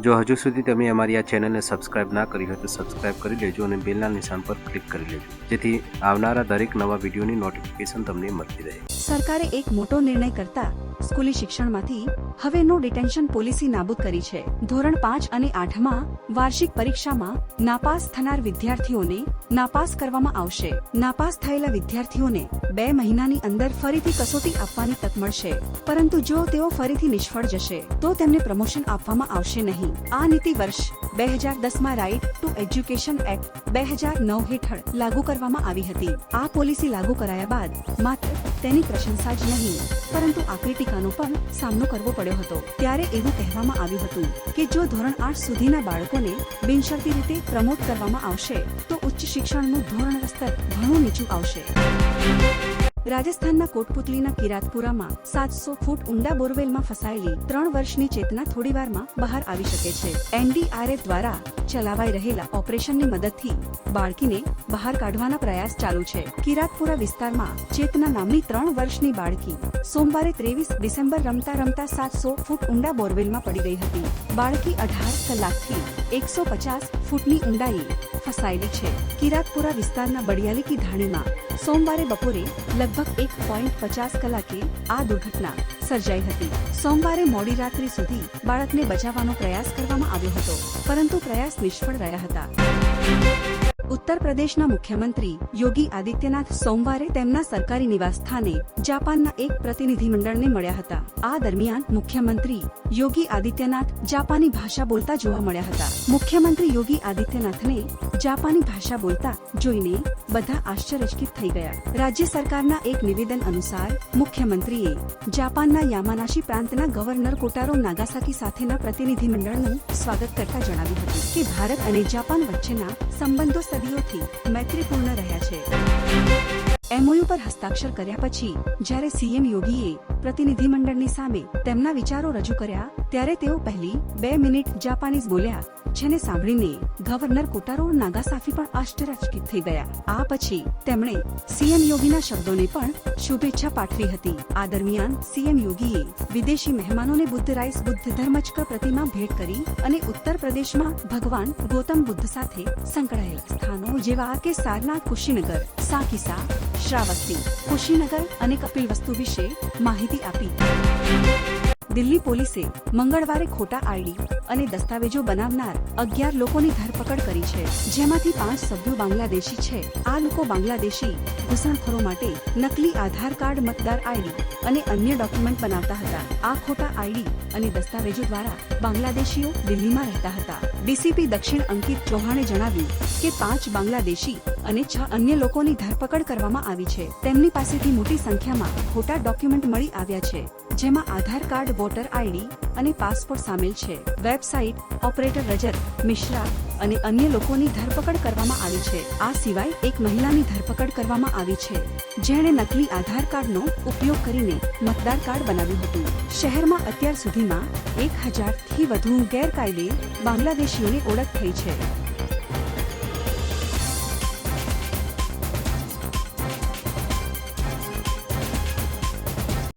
જો હજુ સુધી તમે અમારી આ ચેનલને સબસ્ક્રાઇબ ના કરી હોય તો સબસ્ક્રાઇબ કરી લેજો અને બેલના નિશાન પર ક્લિક કરી લેજો. જેથી આવનારા દરેક નવા વિડીયોની નોટિફિકેશન તમને મળતી રહે. સરકારે એક મોટો નિર્ણય કરતા સ્કૂલી શિક્ષણમાંથી હવે નો ડિટેન્શન પોલિસી નાબૂદ કરી છે. ધોરણ પાંચ અને આઠમાં વાર્ષિક પરીક્ષામાં નાપાસ થનાર વિદ્યાર્થીઓને નાપાસ કરવામાં આવશે. નાપાસ થયેલા વિદ્યાર્થીઓને બે મહિનાની અંદર ફરીથી કસોટી આપવાની તક મળશે. પરંતુ જો તેઓ ફરીથી નિષ્ફળ જશે, તો તેમને પ્રમોશન આપવામાં આવશે નહીં. આ નીતિ વર્ષ બે હજાર દસમાં રાઇટ ટુ એજ્યુકેશન એક્ટ બે હજાર નવ હેઠળ લાગુ કરવામાં આવી હતી. આ પોલિસી લાગુ કરાયા બાદ માત્ર તેની પ્રશંસા જ નહીં, પરંતુ આકરી ટીકાનો પણ સામનો કરવો પડ્યો હતો. ત્યારે એવું કહેવામાં આવ્યું હતું કે જો ધોરણ આઠ સુધીના બાળકોને બિનશરતી રીતે પ્રમોટ કરવામાં આવશે, તો ઉચ્ચ શિક્ષણનું ધોરણ સ્તર ઘણું નીચું આવશે. રાજસ્થાનના કોટપુતલીના કિરાતપુરામાં સાતસો ફૂટ ઊંડા બોરવેલમાં ફસાયેલી ત્રણ વર્ષની ચેતના થોડીવારમાં બહાર આવી શકે છે. એનડીઆરએફ દ્વારા ચલાવાઈ રહેલા ઓપરેશનની મદદથી બાળકીને બહાર કાઢવાના પ્રયાસ ચાલુ છે. કિરાતપુરા વિસ્તારમાં ચેતના નામની ત્રણ વર્ષની બાળકી સોમવારે ત્રેવીસ ડિસેમ્બર રમતા રમતા સાતસો ફૂટ ઊંડા બોરવેલમાં પડી ગઈ હતી. બાળકી અઢાર કલાકથી એકસો પચાસ ફૂટની ઊંડાઈએ ફસાયેલી છે. કિરાતપુરા વિસ્તારના બડિયાલી કી ધાણીમાં સોમવારે બપોરે લગભગ એક પોઈન્ટ પચાસ કલાકે આ દુર્ઘટના સર્જાઈ હતી. સોમવારે મોડી રાત્રિ સુધી બાળકને બચાવવાનો પ્રયાસ કરવામાં આવ્યો હતો, પરંતુ પ્રયાસ નિષ્ફળ રહ્યા હતા. ઉત્તર પ્રદેશના મુખ્યમંત્રી યોગી આદિત્યનાથ સોમવારે તેમના સરકારી નિવાસ સ્થાને જાપાનના એક પ્રતિનિધિમંડળને મળ્યા હતા. આ દરમિયાન મુખ્યમંત્રી યોગી આદિત્યનાથ જાપાની ભાષા બોલતા જોવા મળ્યા હતા. મુખ્યમંત્રી યોગી આદિત્યનાથને જાપાની ભાષા બોલતા જોઈને બધા આશ્ચર્યચકિત થઈ ગયા. રાજ્ય સરકારના એક નિવેદન અનુસાર, મુખ્યમંત્રીએ જાપાનના યામાનાશી પ્રાંતના ગવર્નર કોટારો નાગાસાકી સાથેના પ્રતિનિધિમંડળનું સ્વાગત કરતા જણાવ્યું હતું કે ભારત અને જાપાન વચ્ચેના સંબંધો સદીઓથી મૈત્રીપૂર્ણ રહ્યા છે. એમઓયુ પર હસ્તાક્ષર કર્યા પછી, જ્યારે સીએમ યોગીએ પ્રતિનિધિમંડળની સામે તેમના વિચારો રજૂ કર્યા, ત્યારે તેઓ પહેલી બે મિનિટ જાપાનીઝ બોલ્યા, જેને સાંભળીને ગવર્નર કોટારો નાગાસાફી પણ આશ્ચર્યચકિત થઈ ગયા. આ પછી તેમણે સીએમ યોગીના શબ્દોને પણ શુભેચ્છા પાઠવી હતી. આ દરમિયાન સીએમ યોગીએ વિદેશી મહેમાનોને બુદ્ધ રાઈસ બુદ્ધ ધર્મચક્ર પ્રતિમા ભેટ કરી અને ઉત્તર પ્રદેશમાં ભગવાન ગૌતમ બુદ્ધ સાથે સંકળાયેલા સ્થાનો જેવા કે સારનાથ કુશીનગર, સાકિસા શ્રાવસ્તી કુશીનગર અને કપિલ વસ્તુ વિશે માહિતી આપી. દિલ્હી પોલીસે મંગળવારે ખોટા આઈડી અને દસ્તાવેજો બનાવનાર અગિયાર લોકોની ધરપકડ કરી છે, જેમાંથી પાંચ સભ્યો બાંગ્લાદેશી છે. આ લોકો બાંગ્લાદેશી ઘૂસણખોરો માટે નકલી આધાર કાર્ડ, મતદાર આઈડી અને અન્ય ડોક્યુમેન્ટ બનાવતા હતા. આ ખોટા આઈડી અને દસ્તાવેજો દ્વારા બાંગ્લાદેશીઓ દિલ્હીમાં રહેતા હતા. ડીસીપી દક્ષિણ અંકિત ચૌહાણે જણાવ્યું કે પાંચ બાંગ્લાદેશી અને છ અન્ય લોકોની ધરપકડ કરવામાં આવી છે. તેમની પાસેથી મોટી સંખ્યામાં ખોટા ડોક્યુમેન્ટ મળી આવ્યા છે. જેમાં આધાર કાર્ડ, વોટર આઈડી અને પાસપોર્ટ સામેલ છે. વેબસાઇટ ઓપરેટર રજત મિશ્રા અને અન્ય લોકોની ધરપકડ કરવામાં આવી છે. આ સિવાય એક મહિલાની ધરપકડ કરવામાં આવી છે. જેણે નકલી આધાર કાર્ડનો ઉપયોગ કરીને મતદાર કાર્ડ બનાવ્યું હતું. શહેરમાં અત્યાર સુધીમાં એક હજારથી વધુ ગેરકાયદે બાંગ્લાદેશીઓની ઓળખ થઈ છે.